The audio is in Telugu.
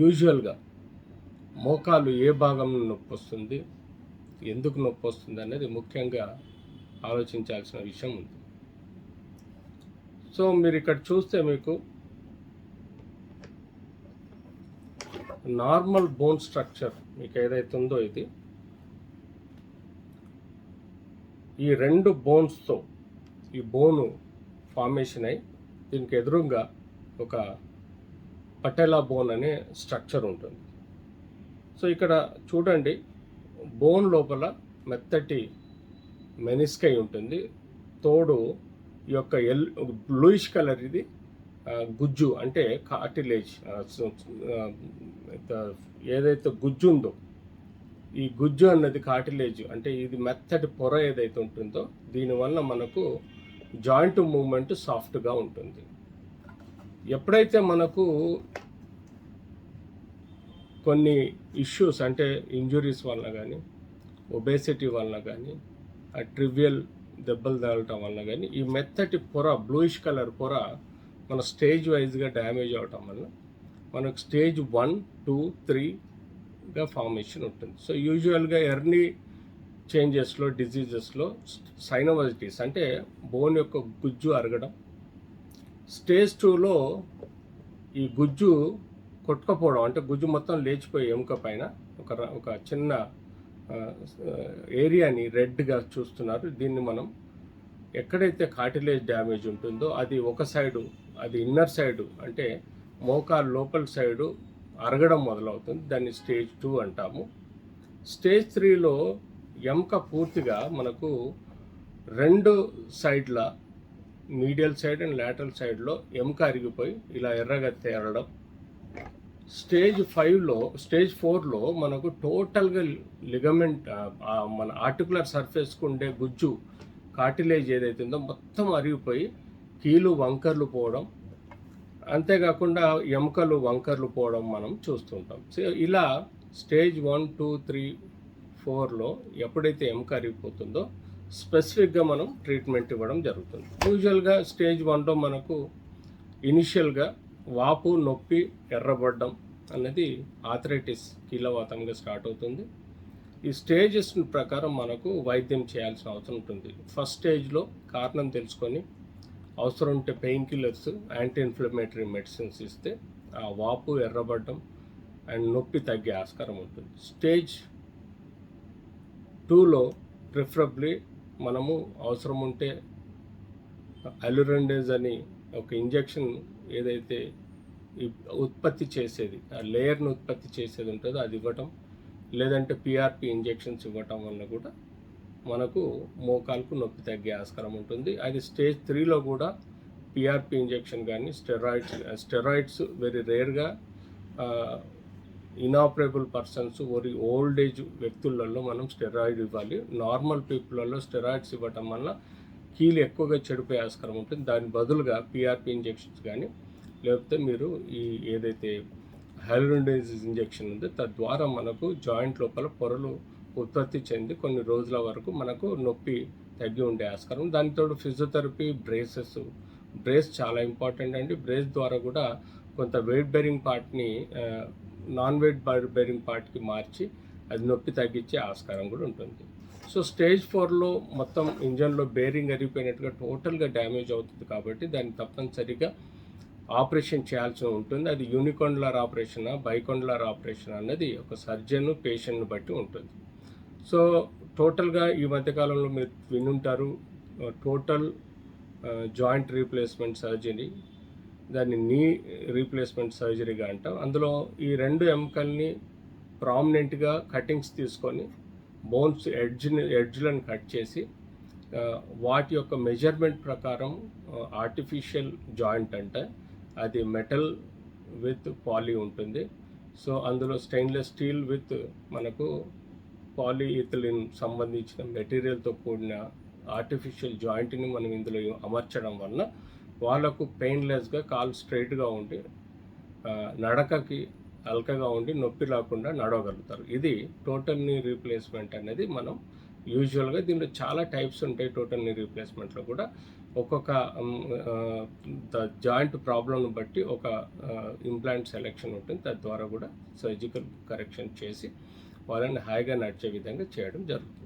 యూజువల్గా మోకాలు ఏ భాగంలో నొప్పి వస్తుంది ఎందుకు నొప్పి వస్తుంది అనేది ముఖ్యంగా ఆలోచించాల్సిన విషయం ఉంది. సో మీరు ఇక్కడ చూస్తే మీకు నార్మల్ బోన్ స్ట్రక్చర్ మీకు ఏదైతే ఉందో ఇది ఈ రెండు బోన్స్తో ఈ బోను ఫార్మేషన్ అయి దీనికి ఎదురుగా ఒక పటేలా బోన్ అనే స్ట్రక్చర్ ఉంటుంది. సో ఇక్కడ చూడండి బోన్ లోపల మెత్తటి మెనిస్కై ఉంటుంది. తోడు ఈ యొక్క ఎల్ బ్లూయిష్ కలర్ ఇది గుజ్జు అంటే కార్టిలేజ్ ఏదైతే గుజ్జు ఉందో ఈ గుజ్జు అన్నది కార్టిలేజ్ అంటే ఇది మెత్తటి పొర ఏదైతే ఉంటుందో దీనివల్ల మనకు జాయింట్ మూమెంట్ సాఫ్ట్గా ఉంటుంది. ఎప్పుడైతే మనకు కొన్ని ఇష్యూస్ అంటే ఇంజురీస్ వలన కానీ ఒబేసిటీ వలన కానీ ఆ ట్రివియల్ దెబ్బలు తగలటం వలన కానీ ఈ మెత్తటి పొర బ్లూయిష్ కలర్ పొర మన స్టేజ్ వైజ్గా డ్యామేజ్ అవటం వల్ల మనకు స్టేజ్ వన్ టూ త్రీగా ఫార్మేషన్ ఉంటుంది. సో యూజువల్గా ఎర్నీ చేంజెస్లో డిజీజెస్లో సైనోవజిటీస్ అంటే బోన్ యొక్క గుజ్జు అరగడం. స్టేజ్ టూలో ఈ గుజ్జు కొట్టుకపోవడం అంటే గుజ్జు మొత్తం లేచిపోయి ఎముక పైన ఒక ఒక చిన్న ఏరియాని రెడ్గా చూస్తున్నారు. దీన్ని మనం ఎక్కడైతే కాటిలేజ్ డ్యామేజ్ ఉంటుందో అది ఒక సైడు అది ఇన్నర్ సైడు అంటే మోకాలు లోపల సైడు అరగడం మొదలవుతుంది. దాన్ని స్టేజ్ టూ అంటాము. స్టేజ్ త్రీలో ఎముక పూర్తిగా మనకు రెండు సైడ్ల మీడియల్ సైడ్ అండ్ లాటరల్ సైడ్లో ఎముక అరిగిపోయి ఇలా ఎర్రగా తేరడం స్టేజ్ ఫైవ్లో స్టేజ్ ఫోర్లో మనకు టోటల్గా లిగమెంట్ మన ఆర్టికులర్ సర్ఫేస్కు ఉండే గుజ్జు కాటిలేజ్ ఏదైతుందో ఉందో మొత్తం అరిగిపోయి కీలు వంకర్లు పోవడం అంతేకాకుండా ఎముకలు వంకర్లు పోవడం మనం చూస్తుంటాం. సో ఇలా స్టేజ్ వన్ టూ త్రీ ఫోర్లో ఎప్పుడైతే ఎముక అరిగిపోతుందో స్పెసిఫిక్గా మనం ట్రీట్మెంట్ ఇవ్వడం జరుగుతుంది. యూజువల్గా స్టేజ్ వన్లో మనకు ఇనిషియల్గా వాపు నొప్పి ఎర్రబడ్డం అనేది ఆథరైటిస్ కీలవాతంగా స్టార్ట్ అవుతుంది. ఈ స్టేజెస్ ప్రకారం మనకు వైద్యం చేయాల్సిన అవసరం ఉంటుంది. ఫస్ట్ స్టేజ్లో కారణం తెలుసుకొని అవసరం ఉంటే pain killers anti inflammatory medicines ఇస్తే ఆ వాపు ఎర్రబడ్డం అండ్ నొప్పి తగ్గే ఆస్కారం ఉంటుంది. స్టేజ్ టూలో ప్రిఫరబ్లీ మనము అవసరం ఉంటే అల్యూరెండేజ్ అని ఒక ఇంజెక్షన్ ఏదైతే ఉత్పత్తి చేసేది ఆ లేయర్ను ఉత్పత్తి చేసేది ఉంటుందో అది ఇవ్వటం లేదంటే పిఆర్పి ఇంజెక్షన్స్ ఇవ్వటం వల్ల కూడా మనకు మోకాలకు నొప్పి తగ్గే ఆస్కారం ఉంటుంది. అది స్టేజ్ త్రీలో కూడా పిఆర్పి ఇంజెక్షన్ కానీ స్టెరాయిడ్స్ స్టెరాయిడ్స్ వెరీ రేర్గా inoperable persons or old age వ్యక్తులలో మనం స్టెరాయిడ్ ఇవ్వాలి. నార్మల్ పీపుల్లో స్టెరాయిడ్స్ ఇవ్వటం వల్ల కీలు ఎక్కువగా చెడిపోయే ఆస్కారం ఉంటుంది. దాని బదులుగా పిఆర్పి ఇంజెక్షన్స్ కానీ లేకపోతే మీరు ఈ ఏదైతే హైలోడైజ్ ఇంజెక్షన్ ఉందో తద్వారా మనకు జాయింట్ లోపల పొరలు ఉత్పత్తి చెంది కొన్ని రోజుల వరకు మనకు నొప్పి తగ్గి ఉండే ఆస్కారం. దానితో ఫిజియోథెరపీ బ్రేసెస్ బ్రేస్ చాలా ఇంపార్టెంట్ అండి. బ్రేస్ ద్వారా కూడా కొంత వెయిట్ బెరింగ్ పార్ట్ని నాన్ వెయిట్ బెరింగ్ పార్ట్కి మార్చి అది నొప్పి తగ్గించే ఆస్కారం కూడా ఉంటుంది. సో స్టేజ్ ఫోర్లో మొత్తం ఇంజన్లో బేరింగ్ అరిగిపోయినట్టుగా టోటల్గా డ్యామేజ్ అవుతుంది కాబట్టి దాన్ని తప్పనిసరిగా ఆపరేషన్ చేయాల్సి ఉంటుంది. అది యూనికొండలర్ ఆపరేషన్ బైకొండలర్ ఆపరేషన్ అన్నది ఒక సర్జన్ పేషెంట్ని బట్టి ఉంటుంది. సో టోటల్గా ఈ మధ్యకాలంలో మీరు వినుంటారు టోటల్ జాయింట్ రీప్లేస్మెంట్ సర్జరీ దాన్ని నీ రీప్లేస్మెంట్ సర్జరీగా అంటాం. అందులో ఈ రెండు ఎముకల్ని ప్రామినెంట్గా కటింగ్స్ తీసుకొని బోన్స్ ఎడ్జ్ని ఎడ్జ్లను కట్ చేసి వాటి యొక్క మెజర్మెంట్ ప్రకారం ఆర్టిఫిషియల్ జాయింట్ అంటే అది మెటల్ విత్ పాలీ ఉంటుంది. సో అందులో స్టెయిన్లెస్ స్టీల్ విత్ మనకు పాలీఇథిలిన్ సంబంధించిన మెటీరియల్తో కూడిన ఆర్టిఫిషియల్ జాయింట్ని మనం ఇందులో అమర్చడం వలన వాళ్ళకు పెయిన్లెస్గా కాలు స్ట్రైట్గా ఉండి నడకకి అల్కగా ఉండి నొప్పి రాకుండా నడవగలుగుతారు. ఇది టోటల్ నీ రీప్లేస్మెంట్ అనేది మనం యూజువల్గా దీనిలో చాలా టైప్స్ ఉంటాయి టోటల్ నీ రీప్లేస్మెంట్లో కూడా. ఒక్కొక్క ద జాయింట్ ప్రాబ్లంను బట్టి ఒక ఇంప్లాంట్ సెలెక్షన్ ఉంటుంది. తద్వారా కూడా సర్జికల్ కరెక్షన్ చేసి వాళ్ళని హాయిగా నడిచే విధంగా చేయడం జరుగుతుంది.